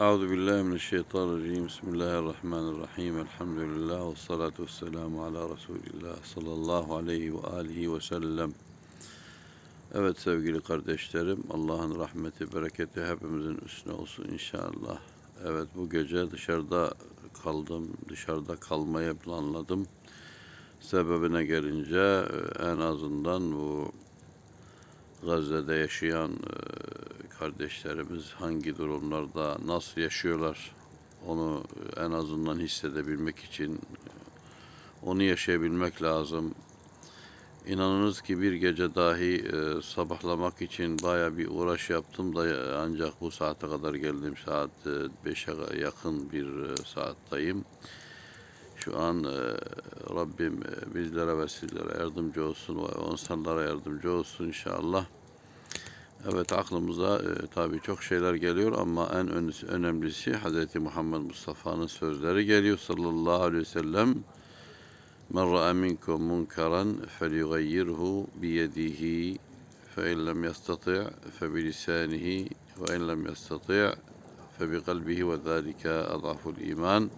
Euzu billahi mineşşeytanirracim. Bismillahirrahmanirrahim. Elhamdülillah ve salatu vesselamu ala Resulillah sallallahu aleyhi ve alihi ve sellem. Evet sevgili kardeşlerim, Allah'ın rahmeti, bereketi hepimizin üstüne olsun inşallah. Evet bu gece dışarıda kaldım, dışarıda kalmayı planladım. Sebebine gelince e, en azından bu Gazze'de yaşayan e, kardeşlerimiz hangi durumlarda nasıl yaşıyorlar onu en azından hissedebilmek için onu yaşayabilmek lazım. İnanınız ki bir gece dahi e, sabahlamak için baya bir uğraş yaptım da e, ancak bu saate kadar geldim. Saat e, 5'e yakın bir e, saattayım. Şu an e, Rabbim e, bizlere ve sizlere yardımcı olsun ve insanlara yardımcı olsun inşallah. Evet aklımıza e, tabii çok şeyler geliyor ama en ön- önemlisi Hz. Muhammed Mustafa'nın sözleri geliyor sallallahu aleyhi ve sellem. Men ra'a minkum munkaran felyughayyirhu biyedihi fe in lem yastati' fe bilisanihi ve in lem yastati' fe bi kalbihi ve zalika adaful iman.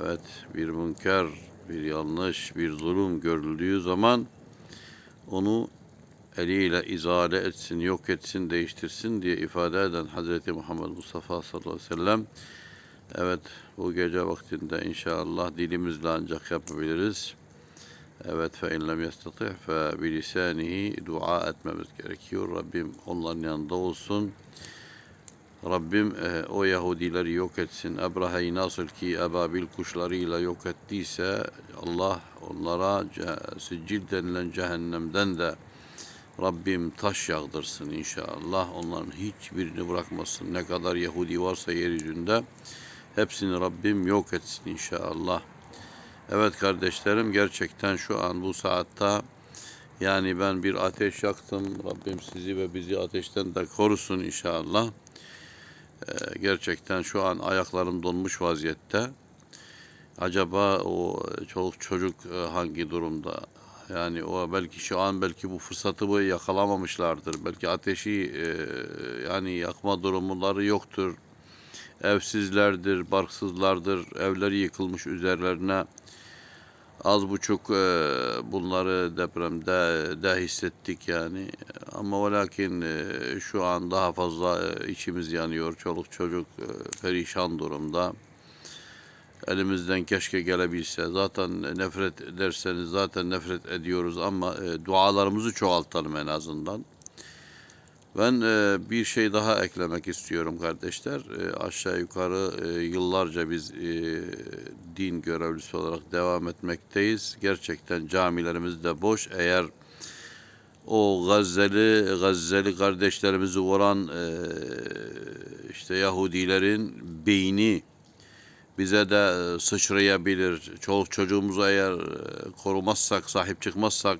Evet bir münker, bir yanlış, bir zulüm görüldüğü zaman onu eliyle izale etsin, yok etsin, değiştirsin diye ifade eden Hazreti Muhammed Mustafa sallallahu aleyhi ve sellem evet bu gece vaktinde inşallah dilimizle ancak yapabiliriz. Evet fe in lem yastati' fe bilisanihi dua etmemiz gerekiyor. Rabbim onların yanında olsun. Rabbim e, o Yahudileri yok etsin. Ebraha'yı nasıl ki ebabil kuşlarıyla yok ettiyse Allah onlara siccil denilen cehennemden de Rabbim taş yağdırsın inşallah. Onların hiçbirini bırakmasın. Ne kadar Yahudi varsa yeryüzünde hepsini Rabbim yok etsin inşallah. Evet kardeşlerim gerçekten şu an bu saatte yani ben bir ateş yaktım. Rabbim sizi ve bizi ateşten de korusun inşallah. Ee, gerçekten şu an ayaklarım donmuş vaziyette. Acaba o çoluk çocuk e, hangi durumda? Yani o belki şu an belki bu fırsatı bu yakalamamışlardır. Belki ateşi e, yani yakma durumları yoktur. Evsizlerdir, barksızlardır. Evleri yıkılmış üzerlerine. Az buçuk e, bunları depremde de hissettik yani. Ama ve lakin e, şu an daha fazla e, içimiz yanıyor. Çoluk çocuk e, perişan durumda. Elimizden keşke gelebilse. Zaten nefret ederseniz zaten nefret ediyoruz ama e, dualarımızı çoğaltalım en azından. Ben e, bir şey daha eklemek istiyorum kardeşler. E, aşağı yukarı e, yıllarca biz e, din görevlisi olarak devam etmekteyiz. Gerçekten camilerimiz de boş. Eğer o Gazze'li Gazze'li kardeşlerimizi vuran e, işte Yahudilerin beyni bize de e, sıçrayabilir. Çoluk çocuğumuzu eğer e, korumazsak, sahip çıkmazsak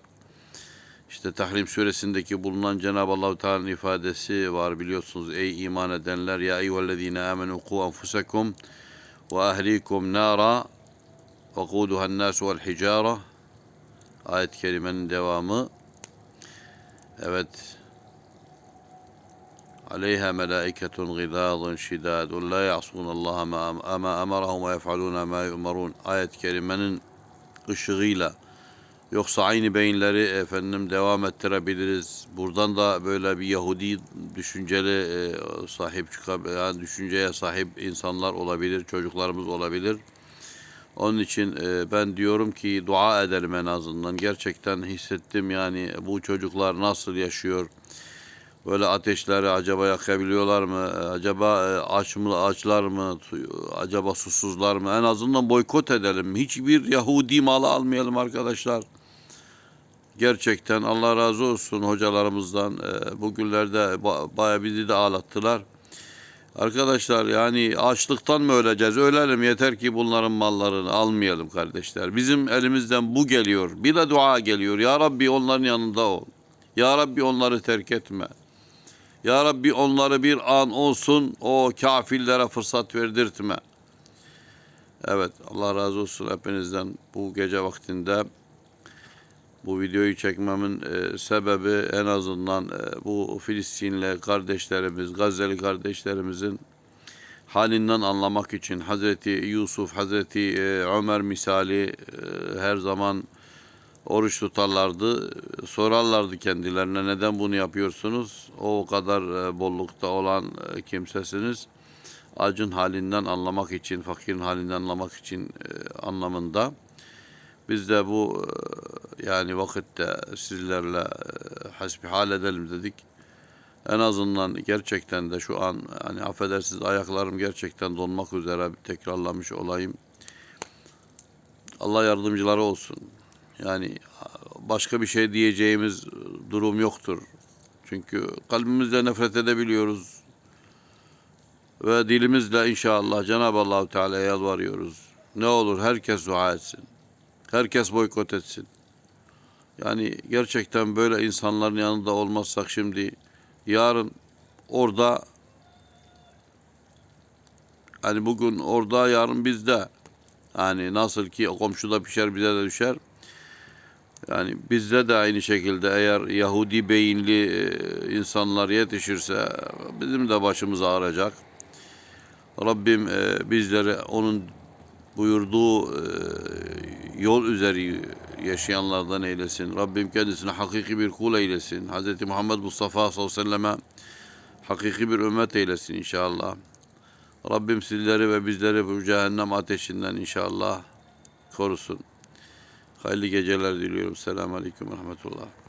işte Tahrim suresindeki bulunan Cenab-ı Allahu Teala'nın ifadesi var biliyorsunuz. Ey iman edenler ya eyyühellezine amenu ku enfusakum ve ahlikum nara ve kuduhan nasu vel hicara ayet-i kerimenin devamı evet عليها ملائكة غلاظ شداد لا يعصون الله ما ما أمرهم ويفعلون ما يؤمرون ayet-i kerimenin ışığıyla Yoksa aynı beyinleri efendim devam ettirebiliriz. Buradan da böyle bir Yahudi düşünceli e, sahip çıkabilir, yani düşünceye sahip insanlar olabilir, çocuklarımız olabilir. Onun için e, ben diyorum ki dua edelim en azından. Gerçekten hissettim yani bu çocuklar nasıl yaşıyor? Böyle ateşleri acaba yakabiliyorlar mı? E, Acaba e, aç mı açlar mı? Acaba susuzlar mı? En azından boykot edelim. Hiçbir Yahudi malı almayalım arkadaşlar. Gerçekten Allah razı olsun hocalarımızdan. E, Bugünlerde ba- bayağı bizi de ağlattılar. Arkadaşlar yani açlıktan mı öleceğiz? Ölelim yeter ki bunların mallarını almayalım kardeşler. Bizim elimizden bu geliyor. Bir de dua geliyor. Ya Rabbi onların yanında ol. Ya Rabbi onları terk etme. Ya Rabbi onları bir an olsun o kafirlere fırsat verdirtme. Evet Allah razı olsun hepinizden bu gece vaktinde bu videoyu çekmemin e, sebebi en azından e, bu Filistinli kardeşlerimiz, Gazze'li kardeşlerimizin halinden anlamak için Hazreti Yusuf, Hazreti e, Ömer misali e, her zaman oruç tutarlardı. Sorarlardı kendilerine neden bunu yapıyorsunuz? O kadar e, bollukta olan e, kimsesiniz. Acın halinden anlamak için, fakirin halinden anlamak için e, anlamında. Biz de bu yani vakitte sizlerle hasbihal edelim dedik. En azından gerçekten de şu an hani affedersiniz ayaklarım gerçekten donmak üzere bir tekrarlamış olayım. Allah yardımcıları olsun. Yani başka bir şey diyeceğimiz durum yoktur. Çünkü kalbimizle nefret edebiliyoruz. Ve dilimizle inşallah Cenab-ı Allahu Teala'ya yalvarıyoruz. Ne olur herkes dua etsin. Herkes boykot etsin. Yani gerçekten böyle insanların yanında olmazsak şimdi yarın orada hani bugün orada yarın bizde. Yani nasıl ki komşuda pişer bize de düşer. Yani bizde de aynı şekilde eğer Yahudi beyinli e, insanlar yetişirse bizim de başımız ağrıyacak. Rabbim e, bizleri onun buyurduğu e, yol üzeri yaşayanlardan eylesin. Rabbim kendisine hakiki bir kul eylesin. Hz. Muhammed Mustafa sallallahu aleyhi ve selleme hakiki bir ümmet eylesin inşallah. Rabbim sizleri ve bizleri bu cehennem ateşinden inşallah korusun. Hayırlı geceler diliyorum. Selamun Aleyküm ve Rahmetullah.